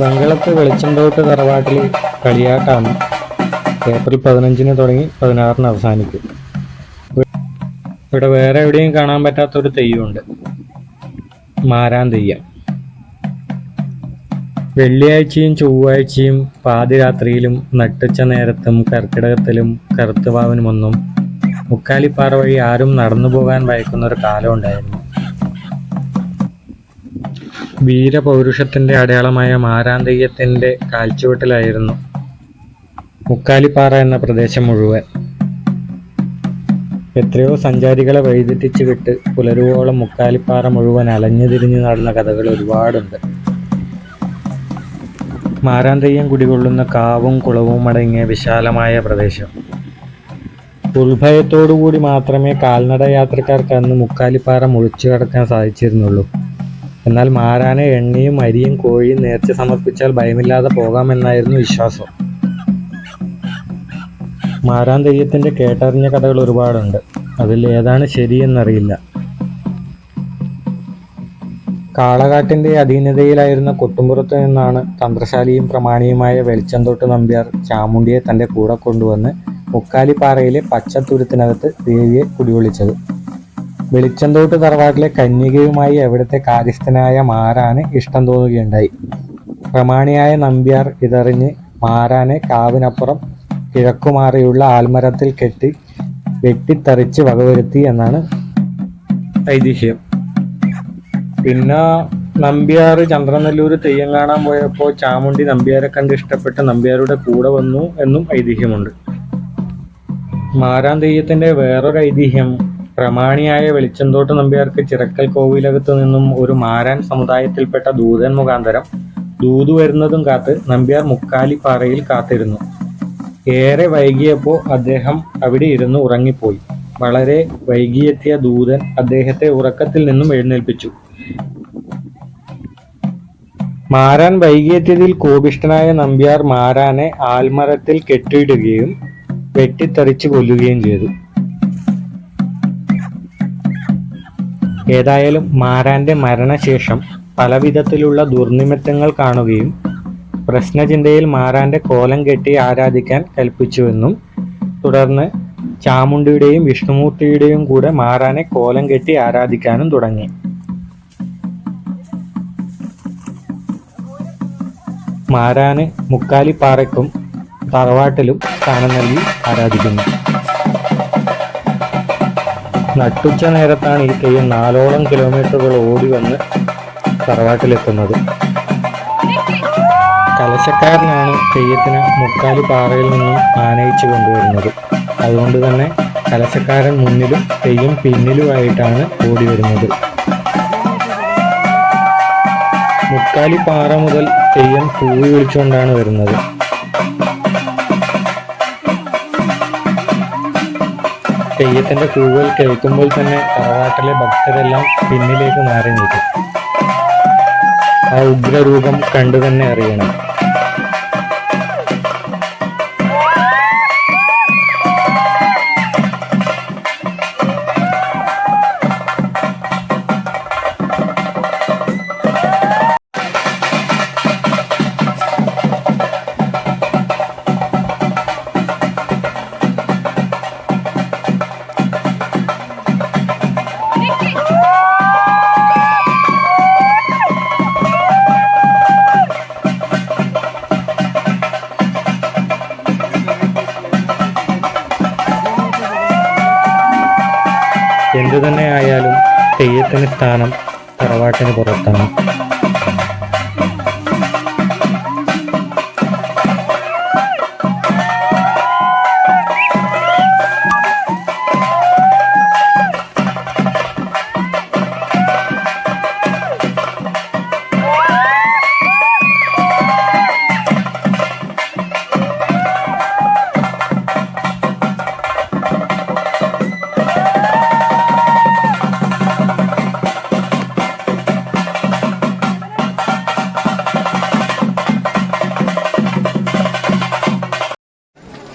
വെങ്കളത്ത് വെളിച്ചംതോട്ട് തറവാട്ടിൽ കളിയാട്ടാണ് ഏപ്രിൽ പതിനഞ്ചിന് തുടങ്ങി പതിനാറിന് അവസാനിക്കും. ഇവിടെ വേറെ എവിടെയും കാണാൻ പറ്റാത്തൊരു തെയ്യമുണ്ട് മാരാൻ തെയ്യം. വെള്ളിയാഴ്ചയും ചൊവ്വാഴ്ചയും പാതിരാത്രിയിലും നട്ടുച്ച നേരത്തും കർക്കിടകത്തിലും കറുത്തുവാവിനുമൊന്നും മുക്കാലിപ്പാറ വഴി ആരും നടന്നു പോകാൻ ഭയക്കുന്ന ഒരു കാലം ഉണ്ടായിരുന്നു. വീരപൗരുഷത്തിന്റെ അടയാളമായ മാരാന്തയ്യത്തിന്റെ കാൽച്ചുവട്ടിലായിരുന്നു മുക്കാലിപ്പാറ എന്ന പ്രദേശം മുഴുവൻ. എത്രയോ സഞ്ചാരികളെ വഴിതെറ്റിച്ച് വിട്ട് പുലരുവോളം മുക്കാലിപ്പാറ മുഴുവൻ അലഞ്ഞു തിരിഞ്ഞു നടന്ന കഥകൾ ഒരുപാടുണ്ട്. മാരാന്തയ്യം തെയ്യം കുടികൊള്ളുന്ന കാവും കുളവും അടങ്ങിയ വിശാലമായ പ്രദേശം. ഉത്ഭയത്തോടുകൂടി മാത്രമേ കാൽനട യാത്രക്കാർക്ക് അന്ന് മുക്കാലിപ്പാറ മുഴിച്ചു കടക്കാൻ സാധിച്ചിരുന്നുള്ളൂ. എന്നാൽ മാരാനെ എണ്ണയും അരിയും കോഴിയും നേർച്ച സമർപ്പിച്ചാൽ ഭയമില്ലാതെ പോകാമെന്നായിരുന്നു വിശ്വാസം. മാരാൻ തെയ്യത്തിന്റെ കേട്ടറിഞ്ഞ കഥകൾ ഒരുപാടുണ്ട്. അതിൽ ഏതാണ് ശരിയെന്നറിയില്ല. കാളകാട്ടിന്റെ അധീനതയിലായിരുന്ന കൊട്ടുംപുറത്ത് നിന്നാണ് തന്ത്രശാലിയും പ്രമാണിയുമായ വെളിച്ചന്തോട്ട് നമ്പ്യാർ ചാമുണ്ടിയെ തന്റെ കൂടെ കൊണ്ടുവന്ന് മുക്കാലിപ്പാറയിലെ പച്ചത്തുരുത്തിനകത്ത് ദേവിയെ കുടിയൊളിച്ചത്. വെളിച്ചന്തോട്ട് തറവാട്ടിലെ കന്യകയുമായി അവിടുത്തെ കാര്യസ്ഥനായ മാറാന് ഇഷ്ടം തോന്നുകയുണ്ടായി. പ്രമാണിയായ നമ്പ്യാർ ഇതറിഞ്ഞ് മാറാനെ കാവിനപ്പുറം കിഴക്കുമാറിയുള്ള ആൽമരത്തിൽ കെട്ടി വെട്ടിത്തറിച്ച് വകവരുത്തി എന്നാണ് ഐതിഹ്യം. പിന്നെ നമ്പ്യാർ ചന്ദ്രനല്ലൂർ തെയ്യം കാണാൻ പോയപ്പോൾ ചാമുണ്ടി നമ്പ്യാരെ കണ്ട് ഇഷ്ടപ്പെട്ട് നമ്പ്യാരുടെ കൂടെ വന്നു എന്നും ഐതിഹ്യമുണ്ട്. മാരാൻ തെയ്യത്തിന്റെ വേറൊരു ഐതിഹ്യം പ്രമാണിയായ വെളിച്ചന്തോട്ട് നമ്പ്യാർക്ക് ചിറക്കൽ കോവിലകത്ത് നിന്നും ഒരു മാരാൻ സമുദായത്തിൽപ്പെട്ട ദൂതൻ മുഖാന്തരം ദൂതു വരുന്നതും കാത്ത് നമ്പ്യാർ മുക്കാലിപ്പാറയിൽ കാത്തിരുന്നു. ഏറെ വൈകിയപ്പോൾ അദ്ദേഹം അവിടെ ഇരുന്ന് ഉറങ്ങിപ്പോയി. വളരെ വൈകിയെത്തിയ ദൂതൻ അദ്ദേഹത്തെ ഉറക്കത്തിൽ നിന്നും എഴുന്നേൽപ്പിച്ചു. മാരാൻ വൈകിയെത്തിയതിൽ കോപിഷ്ഠനായ നമ്പ്യാർ മാരാനെ ആൽമരത്തിൽ കെട്ടിയിടുകയും വെട്ടിത്തെറിച്ച് കൊല്ലുകയും ചെയ്തു. ഏതായാലും മാരാന്റെ മരണശേഷം പലവിധത്തിലുള്ള ദുർനിമിത്തങ്ങൾ കാണുകയും പ്രശ്നചിന്തയിൽ മാരാന്റെ കോലം കെട്ടി ആരാധിക്കാൻ കൽപ്പിച്ചുവെന്നും തുടർന്ന് ചാമുണ്ടിയുടെയും വിഷ്ണുമൂർത്തിയുടെയും കൂടെ മാറാനെ കോലം കെട്ടി ആരാധിക്കാനും തുടങ്ങി. മാരാന് മുക്കാലിപ്പാറയ്ക്കും തറവാട്ടിലും സ്ഥാനം നൽകി ആരാധിക്കുന്നു. നട്ടുച്ച നേരത്താണ് ഈ തെയ്യം നാലോളം കിലോമീറ്ററുകൾ ഓടി വന്ന് തറവാട്ടിലെത്തുന്നത്. കലശക്കാരനാണ് തെയ്യത്തിന് മുക്കാലി പാറയിൽ നിന്നും ആനയിച്ചു കൊണ്ടുവരുന്നത്. അതുകൊണ്ട് തന്നെ കലശക്കാരൻ മുന്നിലും തെയ്യം പിന്നിലുമായിട്ടാണ് ഓടി വരുന്നത്. മുക്കാലി പാറ മുതൽ തെയ്യം കൂവി വിളിച്ചുകൊണ്ടാണ് വരുന്നത്. തെയ്യത്തിന്റെ കൂവൽ കേൾക്കുമ്പോൾ തന്നെ തറവാട്ടിലെ ഭക്തരെല്ലാം പിന്നിലേക്ക് മാറി നിൽക്കും ആ ഉഗ്രരൂപം കണ്ടു തന്നെ അറിയണം. എന്തു തന്നെ ആയാലും തെയ്യത്തിന് സ്ഥാനം തറവാട്ടിന് പുറത്താണ്.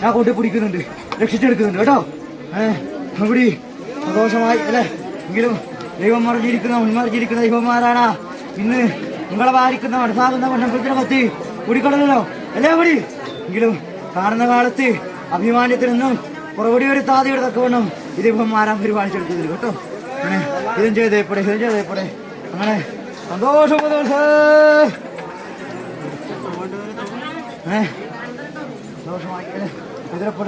ഞാൻ കൊണ്ട് പിടിക്കുന്നുണ്ട്. രക്ഷിച്ചെടുക്കുന്നുണ്ട് കേട്ടോ. ഏഹ് അവിടെ സന്തോഷമായി അല്ലേ? എങ്കിലും ദൈവം മുന്മാർ ജീവിക്കുന്ന ദൈവന്മാരാണ്. ഇന്ന് നിങ്ങളെ വാരിക്കുന്ന മനസ്സാകുന്ന മണ്ണമ്പുരത്തിനെ പത്തി കുടിക്കണമല്ലോ അല്ലേ കൂടി എങ്കിലും കാണുന്ന കാലത്ത് അഭിമാനത്തിൽ നിന്നും പുറപടി ഒരു താതിയുടെ തക്കവണ്ണം ഈ മാറാൻ പരിപാലിച്ചെടുക്കുന്നില്ല കേട്ടോ. അങ്ങനെ ഇതും ചെയ്തേപ്പടെ ഇതും ചെയ്തേപ്പടെ അങ്ങനെ സന്തോഷം സന്തോഷമായി ഇതിലെപ്പെടുന്ന रुद्रपुर